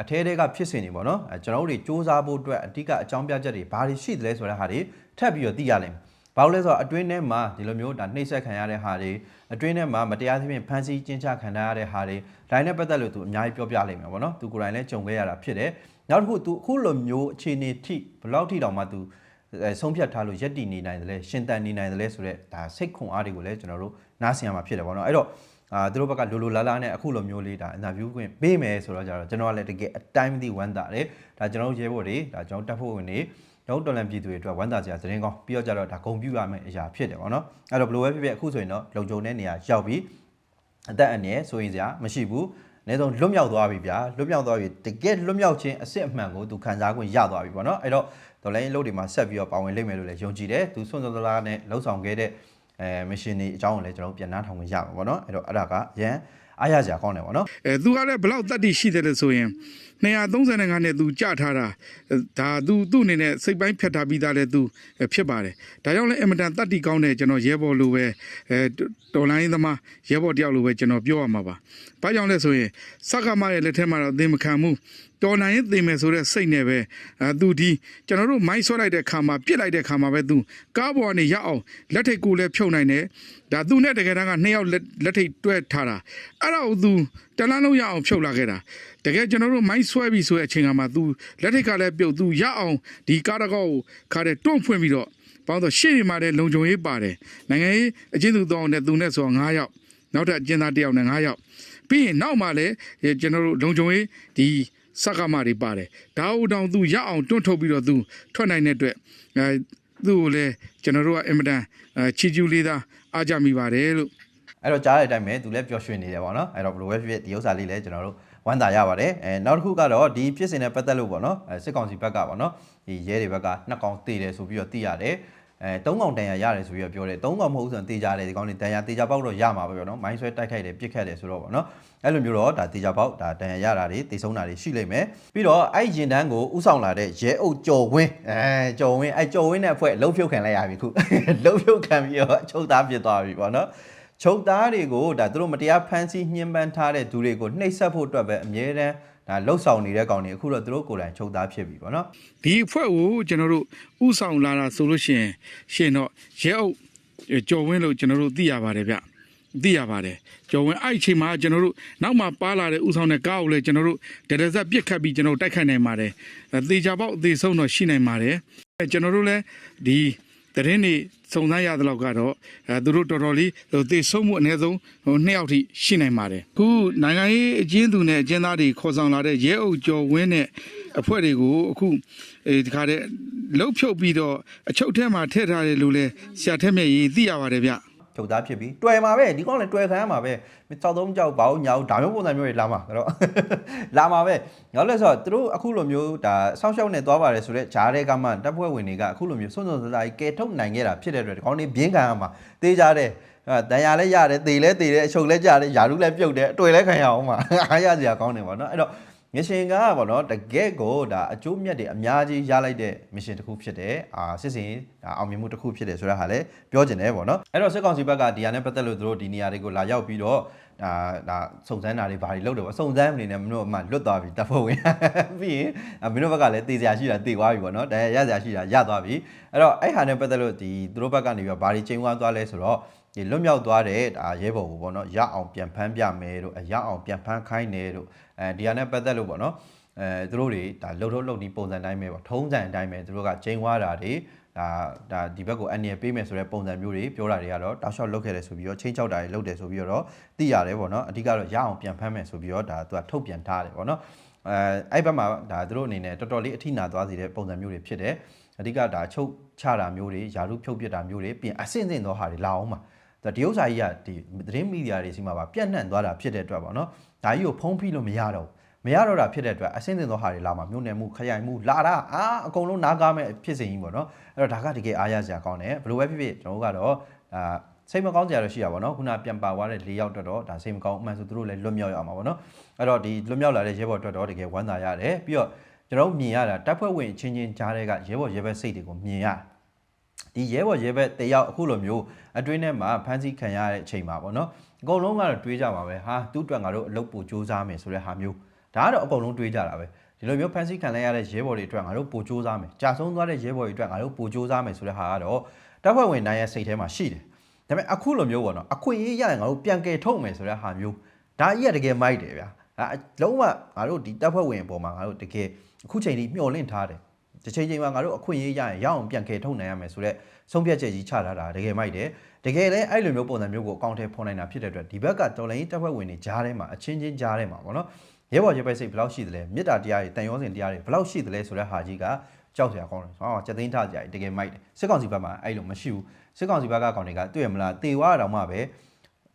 အထဲတဲကဖြစ်စဉ်တွေပေါ့နော်အဲကျွန်တော်တို့တွေစူးစမ်းဖို့အတွက်အဓိကအကြောင်းပြချက်တွေဘာတွေရှိသလဲဆိုတဲ့ဟာတွေထပ်ပြီးတော့သိရလိမ့်မယ်။ ဘာလို့လဲဆိုတော့အတွင်းထဲမှာဒီလိုမျိုးဒါနှိပ်စက်ခံရတဲ့ဟာတွေအတွင်းထဲမှာမတရားသဖြင့်ဖမ်းဆီးကျဉ်းချခံရတဲ့ဟာတွေဒါနဲ့ပတ်သက်လို့သူအများကြီးပြောပြလိမ့်မယ်ပေါ့နော်။သူကိုယ်တိုင်လည်းကြုံခဲ့ရတာဖြစ်တယ်။နောက်တစ်ခုသူအခုလိုမျိုးအခြေအနေထိဘယ်လောက်ထိတောင်မှသူအဲဆုံးဖြတ်ထားလို့ရက်တည်နေနိုင်တယ်လဲရှင်တန်နေနိုင်တယ်လဲဆိုတော့ဒါစိတ်ခွန်အားတွေကိုလည်းကျွန်တော်တို့နားဆင်ရမှာဖြစ်တယ်ပေါ့နော်။အဲ့တော့အာသူတို့ဘက်ကလိုလိုလားလားနဲ့အခုလိုမျိုးလေးဒါအင်တာဗျူးခွင့်ပေးမယ်ဆိုတော့ကြတော့ကျွန်တော်ကလည်းတကယ်အတိုင်းမသိဝမ်းသာတယ်ဒါကျွန်တော်တို့ရဲဘော်တွေဒါကျွန်တော်တက်ဖို့ဝင်နေ ကျွန်တော်တော်လန်ပြည်သူတွေအတွက်ဝမ်းသာစရာသတင်းကောင်းပြီးတော့ကြတော့ဒါဂုံပြူရမယ့်အရာဖြစ်တယ်ပေါ့နော်အဲ့တော့ဘယ်လိုပဲဖြစ်ဖြစ်အခုဆိုရင်တော့လုံခြုံတဲ့နေရာရောက်ပြီးအသက်အန္တရာယ်ဆိုရင်စရာမရှိဘူးအနည်းဆုံးလွတ်မြောက်သွားပြီဗျာလွတ်မြောက်သွားပြီတကယ်လွတ်မြောက်ခြင်းအစစ်အမှန်ကိုသူခံစား권ရသွားပြီပေါ့နော်အဲ့တော့တော်လိုင်းလုပ်တွေမှာဆက်ပြီးတော့ပါဝင်လိမ့်မယ်လို့လည်းယုံကြည်တယ်သူဆွန့်စွန့်သလားနဲ့လှုပ်ဆောင်ခဲ့တဲ့အဲမရှင်တွေအကြောင်းကိုလည်းကျွန်တော်တို့ပြန်နှားထောင်ခွင့်ရမှာပေါ့နော်အဲ့တော့အဲ့ဒါကရန် အားရစရာကောင်းတယ်ပေါ့နော်အဲသူကလည်းဘလောက်တတ်တည်ရှိတယ်လို့ဆိုရင်235နဲ့သူကြထားတာအဲဒါသူသူ့အနေနဲ့စိတ်ပိုင်းဖြတ်ထားပြီးသားလဲသူအဲဖြစ်ပါတယ်ဒါကြောင့်လဲအင်မတန်တတ်တည်ကောင်းတဲ့ကျွန်တော်ရဲဘော်လိုပဲအဲတော်လိုင်းသမားရဲဘော်တယောက်လိုပဲကျွန်တော်ပြောရမှာပါဘာကြောင့်လဲဆိုရင်စက္ကမရဲ့လက်ထက်မှာတော့အသင်မခံဘူး တော်နိုင်ရင်သိမယ်ဆိုတဲ့စိတ်နဲ့ပဲအဲသူဒီကျွန်တော်တို့မိုင်းဆွဲလိုက်တဲ့ခါမှာပြစ်လိုက်တဲ့ခါမှာပဲသူကားပေါ်ကနေရအောင်လက်ထိတ်ကိုလည်းဖြုတ်နိုင်တယ်ဒါသူနဲ့တကယ်တမ်းကနှစ်ယောက်လက်လက်ထိတ်တွဲထားတာအဲ့ဒါကိုသူတလန်းလုံးရအောင်ဖြုတ်လာခဲ့တာတကယ်ကျွန်တော်တို့မိုင်းဆွဲပြီဆိုတဲ့အချိန်ကမှသူလက်ထိတ်ကလည်းပြုတ်သူရအောင်ဒီကားတကောက်ကိုခါတဲ့တွန့်ဖွင့်ပြီးတော့ပေါင်းတော့ရှေ့ဒီမှာတဲ့လုံခြုံရေးပါတယ်နိုင်ငံရေးအချင်းသူတောင်းတဲ့သူနဲ့ဆိုတော့9ယောက်နောက်ထပ်အကျဉ်းသားတစ်ယောက်နဲ့9ယောက်ပြီးရင်နောက်မှလည်းကျွန်တော်တို့လုံခြုံရေးဒီ စက္ကမတွေပါတယ်ဒါအူတောင်သူရအောင်တွန့်ထုတ်ပြီးတော့သူထွက်နိုင်တဲ့အတွက်အဲသူ့ကိုလည်းကျွန်တော်တို့ကအင်မတန်အဲချီကျူးလေးသားအားကြမိပါတယ်လို့အဲ့တော့ကြားတဲ့အတိုင်းပဲသူလည်းပျော်ရွှင်နေတယ်ပေါ့နော်အဲ့တော့ဘယ်လိုပဲဖြစ်ဖြစ်ဒီဥစ္စာလေးလည်းကျွန်တော်တို့ဝမ်းသာရပါတယ်အဲနောက်တစ်ခုကတော့ဒီဖြစ်စဉ်နဲ့ပတ်သက်လို့ပေါ့နော်အဲစစ်ကောင်စီဘက်ကပေါ့နော်ဒီရဲတွေဘက်ကနှစ်ကောင်တေတယ်ဆိုပြီးတော့သိရတယ် အဲသုံးကောင်တန်ရရတယ်ဆိုပြီးတော့ပြောတယ်သုံးကောင်မဟုတ်ဘူးဆိုရင်တေကြတယ်ဒီကောင်တွေတန်ရတေကြပေါက်တော့ရမှာပဲပြောနော်မိုင်းဆွဲတိုက်ခိုက်တယ်ပြစ်ခတ်တယ်ဆိုတော့ပေါ့နော်အဲ့လိုမျိုးတော့ဒါတေကြပေါက်ဒါတန်ရရတာတွေတေဆုံးတာတွေရှိလိမ့်မယ်ပြီးတော့အဲ့ရင်တန်းကိုဥဆောင်လာတဲ့ရဲအုပ်ကျော်ဝင်းအဲကျော်ဝင်းအဲ့ကျော်ဝင်းနဲ့အဖွဲ့လှုပ်ဖြုတ်ခံလိုက်ရပြီခုလှုပ်ဖြုတ်ခံပြီးတော့အချုပ်သားဖြစ်သွားပြီပေါ့နော်ချုပ်သားတွေကိုဒါသူတို့မတရားဖမ်းဆီးညှဉ်းပန်းထားတဲ့သူတွေကိုနှိပ်စက်ဖို့အတွက်ပဲအမြဲတမ်း ဒါလှုပ်ဆောင်နေတဲ့ကောင်တွေအခုတော့သူတို့ကိုယ်တိုင်ချုပ်သားဖြစ်ပြီပေါ့နော်ဒီအဖွဲ့ကိုကျွန်တော်တို့ဥဆောင်လာတာဆိုလို့ရှိရင်ရှင်တော့ရဲအုပ်ကြော်ဝင်းလို့ကျွန်တော်တို့သိရပါတယ်ဗျသိရပါတယ်ကျော်ဝင်အဲ့အချိန်မှာကျွန်တော်တို့နောက်မှပါလာတဲ့ဥဆောင်တဲ့ကားကိုလည်းကျွန်တော်တို့ဒရဇက်ပြစ်ခတ်ပြီးကျွန်တော်တို့တိုက်ခိုက်နိုင်ပါတယ်သေချာပေါက်အသေးဆုံးတော့ရှိနိုင်ပါတယ်အဲကျွန်တော်တို့လည်းဒီသတင်းတွေ စုံစမ်းရသလောက်ကတော့အဲသူတို့တော်တော်လေးဟိုသေဆုံးမှုအနည်းဆုံးဟိုနှစ်ယောက်ထိရှိနိုင်ပါတယ်ခုနိုင်ငံရေးအကျဉ်းသူနဲ့အကျဉ်းသားတွေခေါ်ဆောင်လာတဲ့ရဲအုပ်ကျော်ဝင်းနဲ့အဖွဲ့တွေကိုအခုအဲဒီခါတဲ့လှုပ်ဖြုတ်ပြီးတော့အချုပ်ထဲမှာထည့်ထားတယ်လို့လဲဆရာထက်မြက်ရေးသိရပါတယ်ဗျ ချုပ်သားဖြစ်ပြီးတွေ့မှာပဲဒီကောင်လည်းတွေ့ခံရမှာပဲစောက်သုံးကြောက်ပါဦးညာဦးဒါမျိုးပုံစံမျိုးတွေလာမှာအဲ့တော့လာမှာပဲနောက်လဲဆိုတော့သူတို့အခုလိုမျိုးဒါဆောင်းရှောက်နေသွားပါတယ်ဆိုတော့ဂျားတဲ့ကမှတပ်ဖွဲ့ဝင်တွေကအခုလိုမျိုးစွန့်စွန့်စားစားကြီးကဲထုတ်နိုင်ခဲ့တာဖြစ်တဲ့အတွက်ဒီကောင်တွေဘင်းခံရမှာတေးကြတဲ့အဲတန်ရလဲရတယ်တေလဲတေတယ်အချုပ်လဲကြတယ်ယာရုလဲပြုတ်တယ်အတွေ့လဲခံရအောင်မှာအားရစရာကောင်းတယ်ပေါ့နော်အဲ့တော့ မရှင်ကပေါ့နော်တကယ်ကိုဒါအကျိုးမြတ်တွေအများကြီးရလိုက်တဲ့မရှင်တစ်ခုဖြစ်တယ်အာစစ်စင်ဒါအောင်မြင်မှုတစ်ခုဖြစ်တယ်ဆိုတဲ့ဟာလည်းပြောကျင်တယ်ပေါ့နော်အဲ့တော့စစ်ကောင်စီဘက်ကဒီဟာနဲ့ပတ်သက်လို့သူတို့ဒီနေရာတွေကိုလာရောက်ပြီးတော့ဒါဒါစုံစမ်းတာတွေဘာတွေလုပ်တယ်ပေါ့စုံစမ်းအနေနဲ့မင်းတို့အမှလွတ်သွားပြီတပ်ဖွဲ့ဝင်ပြီးရင်အာမင်းတို့ဘက်ကလည်းတေးစရာရှိတာတေးသွားပြီပေါ့နော်ဒါရရစရာရှိတာရသွားပြီအဲ့တော့အဲ့ဟာနဲ့ပတ်သက်လို့ဒီသူတို့ဘက်ကနေပြီးတော့ဘာတွေချိန်ဝါသွားလဲဆိုတော့ ဒီလွတ်မြောက်သွားတဲ့ဒါရဲဘော်ကိုပေါ့နော်ရအောင်ပြန်ဖမ်းပြမယ်တို့အရအောင်ပြန်ဖမ်းခိုင်းတယ်တို့အဲဒီဟာနဲ့ပတ်သက်လို့ပေါ့နော်အဲသူတို့တွေဒါလှုပ်ထုတ်လှုပ်ဒီပုံစံတိုင်းပဲပေါ့ထုံးစံအတိုင်းပဲသူတို့ကချိန်ဝါတာတွေဒါဒါဒီဘက်ကိုအန်ရပေးမယ်ဆိုတဲ့ပုံစံမျိုးတွေပြောတာတွေကတော့တောက်လျှောက်လုပ်ခဲ့တယ်ဆိုပြီးတော့ချိန်ချောက်တာတွေလုပ်တယ်ဆိုပြီးတော့သိရတယ်ပေါ့နော်အဓိကတော့ရအောင်ပြန်ဖမ်းမယ်ဆိုပြီးတော့ဒါသူကထုတ်ပြန်ထားတယ်ပေါ့နော်အဲအဲ့ဘက်မှာဒါသူတို့အနေနဲ့တော်တော်လေးအထိနာသွားစေတဲ့ပုံစံမျိုးတွေဖြစ်တယ်အဓိကဒါချုပ်ချတာမျိုးတွေယာရုဖြုတ်ပစ်တာမျိုးတွေပြင်အဆင့်ဆင့်သောဟာတွေလာအောင်ပါ ဒါတရုတ်စာကြီးကဒီသတင်းမီဒီယာတွေစီမှာပါပြန့်နှံ့သွားတာဖြစ်တဲ့အတွက်ပေါ့နော်ဒါကြီးကိုဖုံးဖိလို့မရတော့ဘူးမရတော့တာဖြစ်တဲ့အတွက်အဆင့်သင်သောဟာတွေလာမှာမြို့နယ်မှုခရိုင်မှုလာတာအာအကုန်လုံးနားကားမဲ့ဖြစ်စဉ်ကြီးပေါ့နော်အဲ့တော့ဒါကတကယ်အားရစရာကောင်းတယ်ဘယ်လိုပဲဖြစ်ဖြစ်ကျွန်တော်တို့ကတော့အာစိတ်မကောင်းစရာတော့ရှိတာပေါ့နော်ခုနပြန်ပါသွားတဲ့၄ယောက်အတွက်တော့ဒါစိတ်မကောင်းအမှန်ဆိုသူတို့လည်းလွတ်မြောက်ရအောင်ပါပေါ့နော်အဲ့တော့ဒီလွတ်မြောက်လာတဲ့ရဲဘော်အတွက်တော့တကယ်ဝမ်းသာရတယ်ပြီးတော့ကျွန်တော်တို့မြင်ရတာတပ်ဖွဲ့ဝင်အချင်းချင်းကြားတဲ့ကရဲဘော်ရဲဘက်စိတ်တွေကိုမြင်ရတယ် ဒီရဲဘော်ရဲဘက်တယောက်အခုလိုမျိုးအတွင်းထဲမှာဖမ်းဆီးခံရတဲ့အချိန်မှာပေါ့နော်အကုန်လုံးကတော့တွေးကြပါပဲဟာသူ့အတွက်ငါတို့အလုပ်ပိုစူးစမ်းမယ်ဆိုတဲ့ဟာမျိုးဒါကတော့အကုန်လုံးတွေးကြတာပဲဒီလိုမျိုးဖမ်းဆီးခံလိုက်ရတဲ့ရဲဘော်တွေအတွက်ငါတို့ပိုစူးစမ်းမယ်ကြာဆုံးသွားတဲ့ရဲဘော်တွေအတွက်ငါတို့ပိုစူးစမ်းမယ်ဆိုတဲ့ဟာကတော့တပ်ဖွဲ့ဝင်နိုင်ရဲ့စိတ်ထဲမှာရှိတယ်ဒါပေမဲ့အခုလိုမျိုးပေါ့နော်အခွင့်အရေးရရင်ငါတို့ပြန်ကယ်ထုတ်မယ်ဆိုတဲ့ဟာမျိုးဒါကြီးကတကယ်မိုက်တယ်ဗျာဒါလုံးဝငါတို့ဒီတပ်ဖွဲ့ဝင်အပေါ်မှာငါတို့တကယ်အခုချိန်ထိမျှော်လင့်ထားတယ် တစ်ချိန်ချိန်မှာငါတို့အခွင့်အရေးရရင်ရအောင်ပြန်ကယ်ထုတ်နိုင်ရမယ်ဆိုတော့ဆုံးဖြတ်ချက်ကြီးချထားတာတကယ်မိုက်တယ်တကယ်လည်းအဲ့လိုမျိုးပုံစံမျိုးကိုအကောင့်ထဲဖော်နိုင်တာဖြစ်တဲ့အတွက်ဒီဘက်ကတော်လိုင်းတပ်ဖွဲ့ဝင်တွေကြားထဲမှာအချင်းချင်းကြားထဲမှာပေါ့နော်ရဲဘော်ရဲပိုက်စိတ်ဘယ်လောက်ရှိသလဲမေတ္တာတရားတွေတန်ရောစင်တရားတွေဘယ်လောက်ရှိသလဲဆိုတဲ့ဟာကြီးကကြောက်စရာကောင်းတယ်ဟောစက်သိန်းထားစရာကြီးတကယ်မိုက်တယ်စစ်ကောင်စီဘက်မှာအဲ့လိုမရှိဘူးစစ်ကောင်စီဘက်ကကောင်တွေကတွေ့ရမလားတေဝါတောင်မှပဲ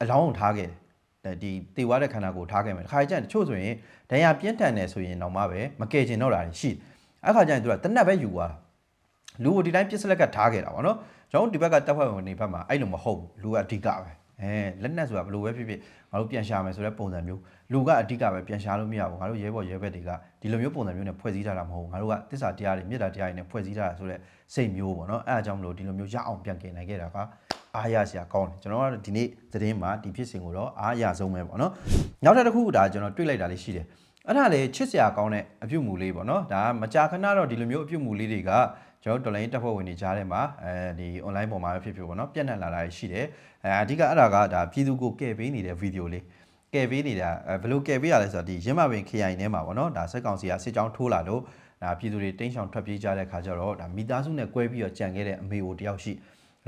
အလောင်းကိုထားခဲ့တယ်ဒီတေဝါတဲ့ခန္ဓာကိုယ်ထားခဲ့မယ်တစ်ခါကျရင်တချို့ဆိုရင်ဒဏ်ရာပြင်းထန်တယ်ဆိုရင်တော့မှပဲမကယ်ချင်တော့တာရှိတယ် အဲ့ခါကျရင်သူကတနက်ပဲယူသွားတာလူကိုဒီတိုင်းပစ်စလက်ကထားခဲ့တာဗောနော်ကျွန်တော်တို့ဒီဘက်ကတပ်ဖွဲ့ဝင်တွေဘက်မှာအဲ့လိုမဟုတ်ဘူးလူကအဓိကပဲအဲလက်နက်ဆိုတာဘယ်လိုပဲဖြစ်ဖြစ်ငါတို့ပြန်ရှာမယ်ဆိုတဲ့ပုံစံမျိုးလူကအဓိကပဲပြန်ရှာလို့မရဘူးငါတို့ရဲဘော်ရဲဘက်တွေကဒီလိုမျိုးပုံစံမျိုးနဲ့ဖွဲ့စည်းထားတာမဟုတ်ဘူးငါတို့ကတစ္ဆာတရားတွေမေတ္တာတရားတွေနဲ့ဖွဲ့စည်းထားတာဆိုတဲ့စိတ်မျိုးဗောနော်အဲ့အကြောင်းမလို့ဒီလိုမျိုးရအောင်ပြန်ကင်နိုင်ခဲ့တာကအားရစရာကောင်းတယ်ကျွန်တော်ကတော့ဒီနေ့သတင်းမှာဒီဖြစ်စဉ်ကိုတော့အားရဆုံးပဲဗောနော်နောက်ထပ်တစ်ခုဒါကျွန်တော်တွေ့လိုက်တာလေးရှိတယ် အဲ့ဒါလေချစ်စရာကောင်းတဲ့အပြုတ်မူလေးပေါ့နော်ဒါမကြာခဏတော့ဒီလိုမျိုးအပြုတ်မူလေးတွေကကျွန်တော်တော်လိုင်းတပ်ဖွဲ့ဝင်တွေကြားထဲမှာအဲဒီ online ပေါ်မှာပဲဖြစ်ဖြစ်ပေါ့နော်ပြန့်နှံ့လာတာရှိတယ်အဲအဓိကအဲ့ဒါကဒါပြည်သူကိုကယ်ပေးနေတဲ့ဗီဒီယိုလေးကယ်ပေးနေတာအဲဘယ်လိုကယ်ပေးရလဲဆိုတော့ဒီရင်းမပင် KI ထဲမှာပေါ့နော်ဒါစက်ကောင်စီကစစ်ကြောင်းထိုးလာလို့ဒါပြည်သူတွေတင်းချောင်ထွက်ပြေးကြတဲ့ခါကျတော့ဒါမိသားစုနဲ့꿰ပြီးတော့ကြံခဲ့တဲ့အမေကိုတယောက်ရှိ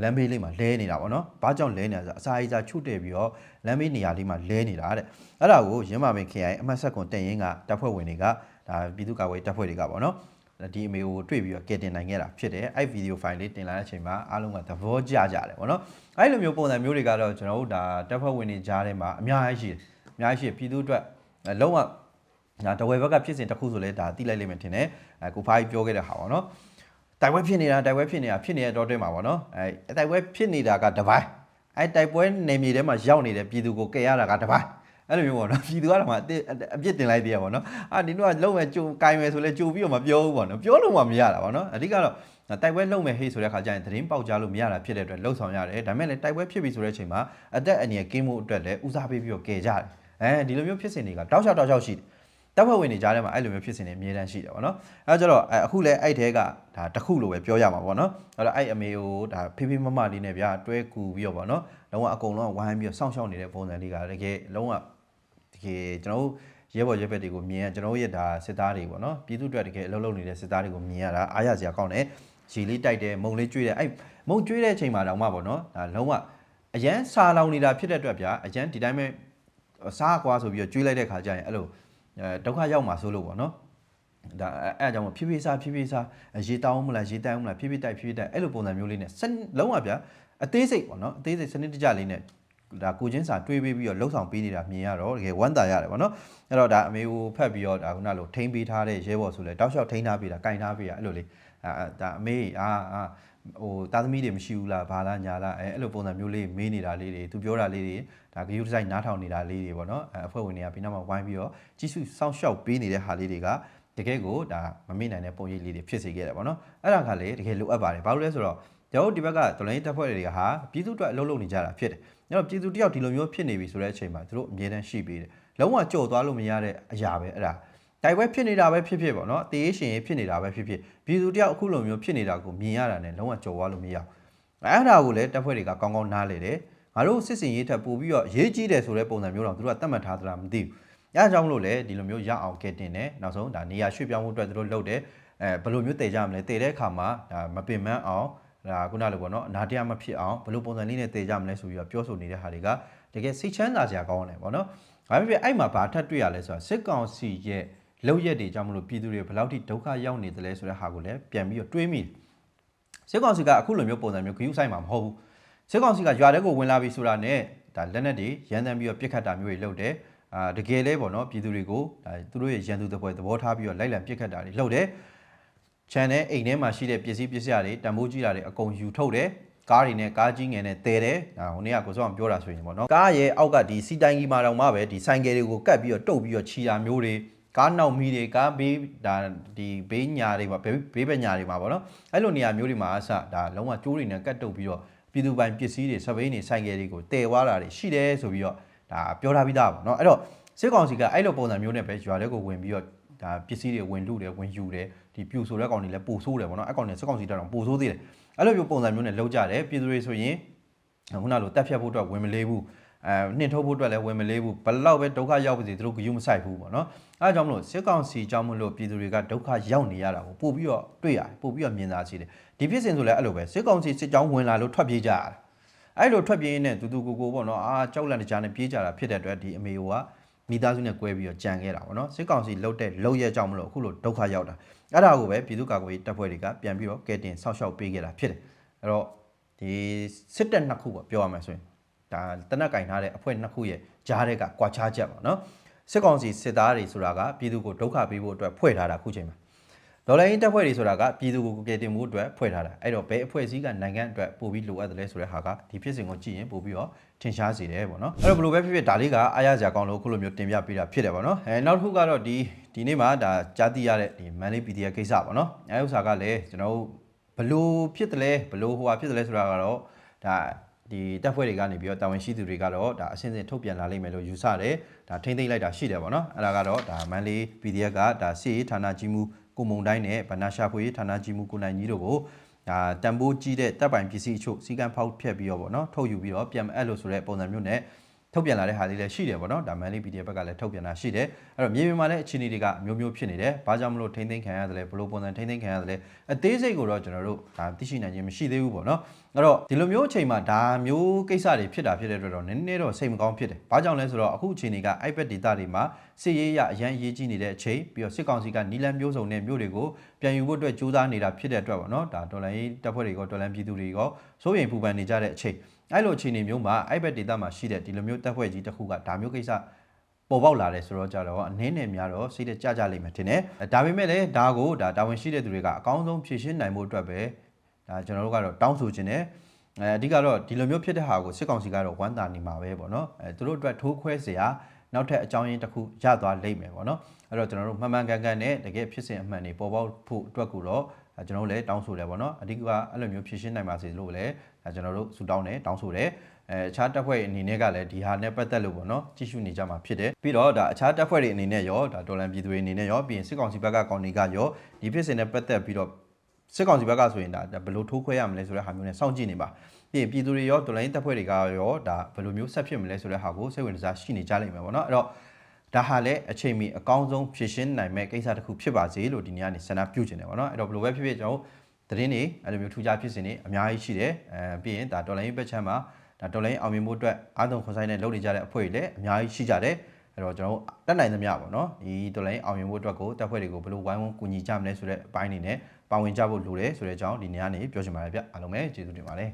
လမ်းဘေးလေးမှာလဲနေတာပေါ့နော်။ဘာကြောင့်လဲနေတာဆိုအစာအိစာချုပ်တယ်ပြီးတော့လမ်းဘေးနေရာလေးမှာလဲနေတာတဲ့။အဲ့ဒါကိုရင်းမာပင် KI အမှတ်ဆက်ကွန်တင်ရင်ကတပ်ဖွဲ့ဝင်တွေကဒါပြည်သူ့ကာကွယ်တပ်ဖွဲ့တွေကပေါ့နော်။ဒီအမေကိုတွေ့ပြီးတော့ကယ်တင်နိုင်ခဲ့တာဖြစ်တယ်။အဲ့ဗီဒီယိုဖိုင်လေးတင်လာတဲ့အချိန်မှာအားလုံးကသဘောကျကြတယ်ပေါ့နော်။အဲ့လိုမျိုးပုံစံမျိုးတွေကတော့ကျွန်တော်တို့ဒါတပ်ဖွဲ့ဝင်တွေကြားထဲမှာအများကြီးရှိတယ်။အများကြီးရှိတယ်ပြည်သူ့အတွက်အဲလုံးဝဒါတဝယ်ဘက်ကဖြစ်စဉ်တစ်ခုဆိုလဲဒါတိလိုက်လိမ့်မယ်ထင်တယ်။အဲကိုဖိုင်းပြောခဲ့တဲ့ဟာပေါ့နော်။ တိုက်ပွဲဖြစ်နေတာတိုက်ပွဲဖြစ်နေတာဖြစ်နေတဲ့တော့တွင်းမှာပေါ့နော်အဲတိုက်ပွဲဖြစ်နေတာကတစ်ပိုင်းအဲတိုက်ပွဲနယ်မြေထဲမှာရောက်နေတဲ့ပြည်သူကိုကယ်ရတာကတစ်ပိုင်းအဲ့လိုမျိုးပေါ့နော်ပြည်သူကတော့မှအစ်အပြစ်တင်လိုက်သေးရပေါ့နော်အာနင်တို့ကလုံမဲ့ကြိုကင်မယ်ဆိုလဲကြိုပြီးတော့မပြောဘူးပေါ့နော်ပြောလို့မှမရတာပေါ့နော်အဓိကတော့တိုက်ပွဲလုံမဲ့ဟေးဆိုတဲ့ခါကျရင်သတင်းပေါက်ကြားလို့မရတာဖြစ်တဲ့အတွက်လှုပ်ဆောင်ရတယ်ဒါပေမဲ့လည်းတိုက်ပွဲဖြစ်ပြီဆိုတဲ့အချိန်မှာအသက်အန္တရာယ်ကင်းမှုအတွက်လည်းဦးစားပေးပြီးတော့ကယ်ကြတယ်အဲဒီလိုမျိုးဖြစ်စဉ်တွေကတောက်လျှောက်တောက်လျှောက်ရှိတယ် တပ်ဖွဲ့ဝင်တွေကြားထဲမှာအဲ့လိုမျိုးဖြစ်စဉ်တွေအမြဲတမ်းရှိတယ်ဗောနော်အဲဒါကြတော့အဲအခုလဲအဲ့ထဲကဒါတစ်ခုလိုပဲပြောရမှာဗောနော်အဲ့တော့အဲ့အမေကိုဒါဖေးဖေးမမလေးနဲ့ဗျာတွဲကူပြီးတော့ဗောနော်လုံးဝအကုန်လုံးကဝိုင်းပြီးတော့စောင့်ရှောက်နေတဲ့ပုံစံလေးကတကယ်လုံးဝတကယ်ကျွန်တော်တို့ရဲဘော်ရဲဘက်တွေကိုမြင်ရကျွန်တော်တို့ရဲ့ဒါစစ်သားတွေဗောနော်ပြည်သူတွေတကယ်အလုပ်လုပ်နေတဲ့စစ်သားတွေကိုမြင်ရတာအားရစရာကောင်းတယ်ရေလေးတိုက်တယ်မုံလေးကျွေးတယ်အဲ့မုံကျွေးတဲ့အချိန်မှာတောင်မှဗောနော်ဒါလုံးဝအရန်စာလောင်နေတာဖြစ်တဲ့အတွက်ဗျာအရန်ဒီတိုင်းပဲစားကွာဆိုပြီးတော့ကျွေးလိုက်တဲ့ခါကျရင်အဲ့လိုအဲ ဒုက္ခရောက်မှာဆိုလို့ပေါ့နော်ဒါအဲအဲအကြောင့်မို့ဖြည်းဖြည်းစားဖြည်းဖြည်းစားရေတောင်းမလားရေတန်းမလားဖြည်းဖြည်းတိုက်ဖြည်းဖြည်းတိုက်အဲ့လိုပုံစံမျိုးလေးနဲ့စနလုံးဝဗျာအသေးစိတ်ပေါ့နော်အသေးစိတ်စနစ်တကျလေးနဲ့ဒါကိုချင်းစာတွေးပေးပြီးတော့လှုပ်ဆောင်ပေးနေတာမြင်ရတော့တကယ်ဝမ်းသာရတယ်ပေါ့နော်အဲ့တော့ဒါအမေကိုဖတ်ပြီးတော့ဒါခုနလိုထိန်းပေးထားတဲ့ရဲဘော်ဆိုလဲတောက်လျှောက်ထိန်းထားပေးတာကင်ထားပေးတာအဲ့လိုလေးအာဒါအမေအာအာ ဟိုတာသမီတွေမရှိဘူးလားဘာလားညာလားအဲအဲ့လိုပုံစံမျိုးလေးမေးနေတာလေးတွေသူပြောတာလေးတွေဒါဂရုတစိုက်နားထောင်နေတာလေးတွေပေါ့နော်အဲအဖွဲ့ဝင်တွေကပြီးနောက်မှာဝိုင်းပြီးတော့ကြီးစုစောင့်ရှောက်ပေးနေတဲ့ဟာလေးတွေကတကယ်ကိုဒါမမေ့နိုင်တဲ့ပုံရိပ်လေးတွေဖြစ်စေခဲ့တယ်ပေါ့နော်အဲ့ဒါကလည်းတကယ်လိုအပ်ပါတယ်ဘာလို့လဲဆိုတော့ကျွန်တော်တို့ဒီဘက်ကဒလိုင်းတပ်ဖွဲ့တွေကဟာပြည်သူ့အတွက်အလုပ်လုပ်နေကြတာဖြစ်တယ်အဲ့တော့ပြည်သူတယောက်ဒီလိုမျိုးဖြစ်နေပြီဆိုတဲ့အချိန်မှာသူတို့အမြဲတမ်းရှိပေးတယ်လုံးဝကြော်သွားလို့မရတဲ့အရာပဲအဲ့ဒါ တိုက်ပွဲဖြစ်နေတာပဲဖြစ်ဖြစ်ပေါ့နော်တေးရှင်ရေးဖြစ်နေတာပဲဖြစ်ဖြစ်ပြည်သူတယောက်အခုလိုမျိုးဖြစ်နေတာကိုမြင်ရတာနဲ့လုံးဝကြော်သွားလို့မရဘူးအဲ့ဒါကိုလည်းတပ်ဖွဲ့တွေကကောင်းကောင်းနားလေတယ်ငါတို့စစ်စင်ရေးထပ်ပို့ပြီးတော့ရေးကြီးတယ်ဆိုတဲ့ပုံစံမျိုးတော့သူတို့ကသတ်မှတ်ထားသလားမသိဘူး။အဲအကြောင်းလို့လေဒီလိုမျိုးရအောင်ကဲတင်တယ်နောက်ဆုံးဒါနေရာရွှေ့ပြောင်းမှုအတွက်သူတို့လုပ်တယ်အဲဘယ်လိုမျိုးတည်ကြမလဲတည်တဲ့အခါမှာဒါမပင်ပန်းအောင်ဒါခုနလိုပေါ့နော်အနာတရားမဖြစ်အောင်ဘယ်လိုပုံစံလေးနဲ့တည်ကြမလဲဆိုပြီးတော့ပြောဆိုနေတဲ့ဟာတွေကတကယ်စိတ်ချမ်းသာစရာကောင်းတယ်ပေါ့နော်။ဘာဖြစ်ဖြစ်အဲ့မှာဘာထပ်တွေ့ရလဲဆိုတော့စစ်ကောင်စီရဲ့ လောက်ရက်တွေကြောင့်မလို့ပြည်သူတွေဘယ်လောက်ထိဒုက္ခရောက်နေသလဲဆိုတဲ့ဟာကိုလည်းပြန်ပြီးတော့တွေးမိတယ်။စစ်ကောင်စီကအခုလိုမျိုးပုံစံမျိုးဂရုစိုက်မှာမဟုတ်ဘူး။စစ်ကောင်စီကရွာထဲကိုဝင်လာပြီဆိုတာနဲ့ဒါလက်နက်တွေရန်တမ်းပြီးတော့ပြစ်ခတ်တာမျိုးတွေလုပ်တယ်။အာတကယ်လဲပေါ့နော်ပြည်သူတွေကိုဒါသူတို့ရဲ့ရန်သူတစ်ပွဲသဘောထားပြီးတော့လိုက်လံပြစ်ခတ်တာတွေလုပ်တယ်။ channel အိမ်ထဲမှာရှိတဲ့ပစ္စည်းပစ္စည်းတွေတံမိုးကြီးတာတွေအကုန်ယူထုတ်တယ်။ကားတွေနဲ့ကားကြီးငယ်နဲ့တဲတယ်။ဒါဟိုနေ့ကကိုစောအောင်ပြောတာဆိုရင်ပေါ့နော်။ကားရဲ့အောက်ကဒီစီတိုင်းကြီးမှာတော့မှပဲဒီဆိုင်ကယ်တွေကိုကတ်ပြီးတော့တုတ်ပြီးတော့ခြီတာမျိုးတွေ ကားနောက်မီတွေကားဘေးဒါဒီဘေးညာတွေမှာဘေးဘေးပညာတွေမှာပေါ့နော်အဲ့လိုနေရာမျိုးတွေမှာအစဒါလုံးဝကျိုးတွေနဲ့ကတ်တုတ်ပြီးတော့ပြည်သူပိုင်ပစ္စည်းတွေစပိန်တွေဆိုင်ကယ်တွေကိုတည်သွားတာတွေရှိတယ်ဆိုပြီးတော့ဒါပြောထားပြီးသားပေါ့နော်အဲ့တော့စစ်ကောင်စီကအဲ့လိုပုံစံမျိုးနဲ့ပဲရွာထဲကိုဝင်ပြီးတော့ဒါပစ္စည်းတွေဝင်လူတယ်ဝင်ယူတယ်ဒီပြူဆိုတဲ့ကောင်တွေလည်းပိုဆိုးတယ်ပေါ့နော်အဲ့ကောင်တွေစစ်ကောင်စီတက်တော့ပိုဆိုးသေးတယ်အဲ့လိုမျိုးပုံစံမျိုးနဲ့လောက်ကြတယ်ပြည်သူတွေဆိုရင်ခုနလိုတက်ဖြတ်ဖို့အတွက်ဝင်မလေးဘူး အဲနှင်ထုတ်ဖို့အတွက်လည်းဝင်မလေးဘူးဘလောက်ပဲဒုက္ခရောက်ပါစေသူတို့ဂရုမစိုက်ဘူးပေါ့နော်အဲဒါကြောင့်မလို့စစ်ကောင်စီကြောင့်မလို့ပြည်သူတွေကဒုက္ခရောက်နေရတာကိုပို့ပြီးတော့တွေ့ရတယ်ပို့ပြီးတော့မြင်သာစေတယ်ဒီဖြစ်စဉ်ဆိုလည်းအဲ့လိုပဲစစ်ကောင်စီစစ်ကြောင်းဝင်လာလို့ထွက်ပြေးကြရတာအဲ့လိုထွက်ပြေးရင်းနဲ့တူတူကိုကိုပေါ့နော်အာကြောက်လန့်တကြားနဲ့ပြေးကြတာဖြစ်တဲ့အတွက်ဒီအမေကမိသားစုနဲ့꿰ပြီးတော့ကြံခဲ့တာပေါ့နော်စစ်ကောင်စီလှုပ်တဲ့လှုပ်ရက်ကြောင့်မလို့အခုလိုဒုက္ခရောက်တာအဲ့ဒါကိုပဲပြည်သူ့ကာကွယ်ရေးတပ်ဖွဲ့တွေကပြန်ပြီးတော့ကဲတင်ဆောက်ရှောက်ပေးခဲ့တာဖြစ်တယ်အဲ့တော့ဒီစစ်တပ်နှစ်ခုပေါ့ပြောရမယ်ဆိုရင် ဒါတနက်ကင်ထားတဲ့အဖွဲ့နှစ်ခုရဲ့ကြားတဲ့ကကွာခြားချက်ပေါ့နော်စစ်ကောင်စီစစ်သားတွေဆိုတာကပြည်သူကိုဒုက္ခပေးဖို့အတွက်ဖွဲ့ထားတာအခုချိန်မှာဒေါ်လာရင်းတပ်ဖွဲ့တွေဆိုတာကပြည်သူကိုကယ်တင်မှုအတွက်ဖွဲ့ထားတာအဲ့တော့ဘယ်အဖွဲ့အစည်းကနိုင်ငံအတွက်ပို့ပြီးလိုအပ်တယ်လဲဆိုတဲ့ဟာကဒီဖြစ်စဉ်ကိုကြည့်ရင်ပို့ပြီးတော့ထင်ရှားစေတယ်ပေါ့နော်အဲ့တော့ဘယ်လိုပဲဖြစ်ဖြစ်ဒါလေးကအားရစရာကောင်းလို့အခုလိုမျိုးတင်ပြပေးတာဖြစ်တယ်ပေါ့နော်အဲနောက်တစ်ခုကတော့ဒီဒီနေ့မှာဒါကြားသိရတဲ့ဒီမန်လေး PDF ကိစ္စပေါ့နော်အဲဥစ္စာကလည်းကျွန်တော်တို့ဘလို့ဖြစ်တယ်လဲဘလို့ဟိုဟာဖြစ်တယ်လဲဆိုတာကတော့ဒါ ဒီတပ်ဖွဲ့တွေကနေပြီးတော့တာဝန်ရှိသူတွေကတော့ဒါအစင်းစင်ထုတ်ပြန်လာလိမ့်မယ်လို့ယူဆတယ်ဒါထိမ့်သိမ့်လိုက်တာရှိတယ်ပေါ့နော်အဲ့ဒါကတော့ဒါမန်လေး PDF ကဒါစီရေးဌာနကြီးမှုကိုမုံတိုင်းနဲ့ဗနာရှာဖွေရေးဌာနကြီးမှုကိုနိုင်ကြီးတို့ကိုဒါတန်ဖိုးကြီးတဲ့တပ်ပိုင်ပစ္စည်းအချို့စီကံဖောက်ဖျက်ပြီးတော့ပေါ့နော်ထုတ်ယူပြီးတော့ပြန်မအပ်လို့ဆိုတဲ့ပုံစံမျိုးနဲ့ထုတ်ပြန်လာတဲ့ဟာလေးလည်းရှိတယ်ပေါ့နော်ဒါမန်လေး PDF ဘက်ကလည်းထုတ်ပြန်တာရှိတယ်အဲ့တော့မြေပြင်မှာလည်းအခြေအနေတွေကအမျိုးမျိုးဖြစ်နေတယ်ဘာကြောင့်မလို့ထိမ့်သိမ့်ခံရတယ်လဲဘလို့ပုံစံထိမ့်သိမ့်ခံရတယ်လဲအသေးစိတ်ကိုတော့ကျွန်တော်တို့ဒါသိရှိနိုင်ခြင်းမရှိသေးဘူးပေါ့နော် အဲ့တော့ဒီလိုမျိုးအချိန်မှာဒါမျိုးကိစ္စတွေဖြစ်တာဖြစ်တဲ့အတွက်တော့နည်းနည်းတော့စိတ်မကောင်းဖြစ်တယ်ဘာကြောင့်လဲဆိုတော့အခုအချိန်တွေက iPad data တွေမှာစစ်ရေးရအရန်ရေးကြီးနေတဲ့အချိန်ပြီးတော့စစ်ကောင်စီကနီလန်မျိုးစုံနဲ့မျိုးတွေကိုပြန်ယူဖို့အတွက်ကြိုးစားနေတာဖြစ်တဲ့အတွက်ပေါ့နော်ဒါဒေါ်လာရေးတပ်ဖွဲ့တွေကဒေါ်လာပြည်သူတွေကစိုးရိမ်ပူပန်နေကြတဲ့အချိန်အဲ့လိုအခြေအနေမျိုးမှာ iPad data မှာရှိတဲ့ဒီလိုမျိုးတပ်ဖွဲ့ကြီးတစ်ခုကဒါမျိုးကိစ္စပေါ်ပေါက်လာတယ်ဆိုတော့ကြတော့အနည်းနဲ့များတော့စိတ်တကြကြလိမ့်မယ်ထင်တယ်ဒါပေမဲ့လည်းဒါကိုဒါတာဝန်ရှိတဲ့သူတွေကအကောင်းဆုံးဖြည့်ရှင်းနိုင်ဖို့အတွက်ပဲ ဒါကျွန်တော်တို့ကတော့တောင်းဆိုခြင်းနဲ့အဲအဓိကတော့ဒီလိုမျိုးဖြစ်တဲ့ဟာကိုစစ်ကောင်စီကတော့ဝမ်းသာနေမှာပဲပေါ့နော်အဲသူတို့အတွက်ထိုးခွဲစရာနောက်ထပ်အကြောင်းရင်းတစ်ခုရသွားလိမ့်မယ်ပေါ့နော်အဲ့တော့ကျွန်တော်တို့မှန်မှန်ကန်ကန်နဲ့တကယ်ဖြစ်စဉ်အမှန်တွေပေါ်ပေါက်ဖို့အတွက်ကိုတော့ကျွန်တော်တို့လည်းတောင်းဆိုတယ်ပေါ့နော်အဓိကအဲ့လိုမျိုးဖြည့်ရှင်းနိုင်ပါစေလို့လည်းကျွန်တော်တို့ဆုတောင်းတယ်တောင်းဆိုတယ်အဲအခြားတပ်ဖွဲ့အနေနဲ့ကလည်းဒီဟာနဲ့ပတ်သက်လို့ပေါ့နော်ကြည့်ရှုနေကြမှာဖြစ်တယ်ပြီးတော့ဒါအခြားတပ်ဖွဲ့တွေအနေနဲ့ရောဒါဒေါ်လန်ပြည်သူတွေအနေနဲ့ရောပြီးရင်စစ်ကောင်စီဘက်ကကောင်တွေကရောဒီဖြစ်စဉ်နဲ့ပတ်သက်ပြီးတော့ စစ်ကောင်စီဘက်ကဆိုရင်ဒါဘယ်လိုထိုးခွဲရမလဲဆိုတဲ့ဟာမျိုးနဲ့စောင့်ကြည့်နေပါပြီးရင်ပြည်သူတွေရောဒေါ်လန်တပ်ဖွဲ့တွေကရောဒါဘယ်လိုမျိုးဆက်ဖြစ်မလဲဆိုတဲ့ဟာကိုစိတ်ဝင်စားရှိနေကြလိမ့်မယ်ပေါ့နော်အဲ့တော့ဒါဟာလည်းအချိန်မီအကောင်းဆုံးဖြည့်ရှင်းနိုင်မဲ့ကိစ္စတစ်ခုဖြစ်ပါစေလို့ဒီနေ့ကနေဆန္ဒပြုချင်တယ်ပေါ့နော်အဲ့တော့ဘယ်လိုပဲဖြစ်ဖြစ်ကျွန်တော်သတင်းတွေအဲ့လိုမျိုးထူးခြားဖြစ်စဉ်တွေအများကြီးရှိတယ်အဲပြီးရင်ဒါဒေါ်လာရင်းဘက်ချမ်းမှာဒါဒေါ်လာရင်းအောင်မြင်မှုအတွက်အားသွန်ခွန်ဆိုင်နဲ့လုပ်နေကြတဲ့အဖွဲ့တွေလည်းအများကြီးရှိကြတယ်အဲအဲ့တော့ကျွန်တော်တို့တက်နိုင်သမျှပေါ့နော်ဒီတော်လိုင်းအောင်ရင်ဖို့အတွက်ကိုတက်ဖွဲ့တွေကိုဘယ်လိုဝိုင်းဝန်းကူညီကြမလဲဆိုတဲ့အပိုင်းအနေနဲ့ ပါဝင်ကြဖို့လိုတယ်ဆိုတဲ့အကြောင်းဒီနေ့ကနေပြောချင်ပါတယ်ဗျအားလုံးပဲကျေးဇူးတင်ပါတယ်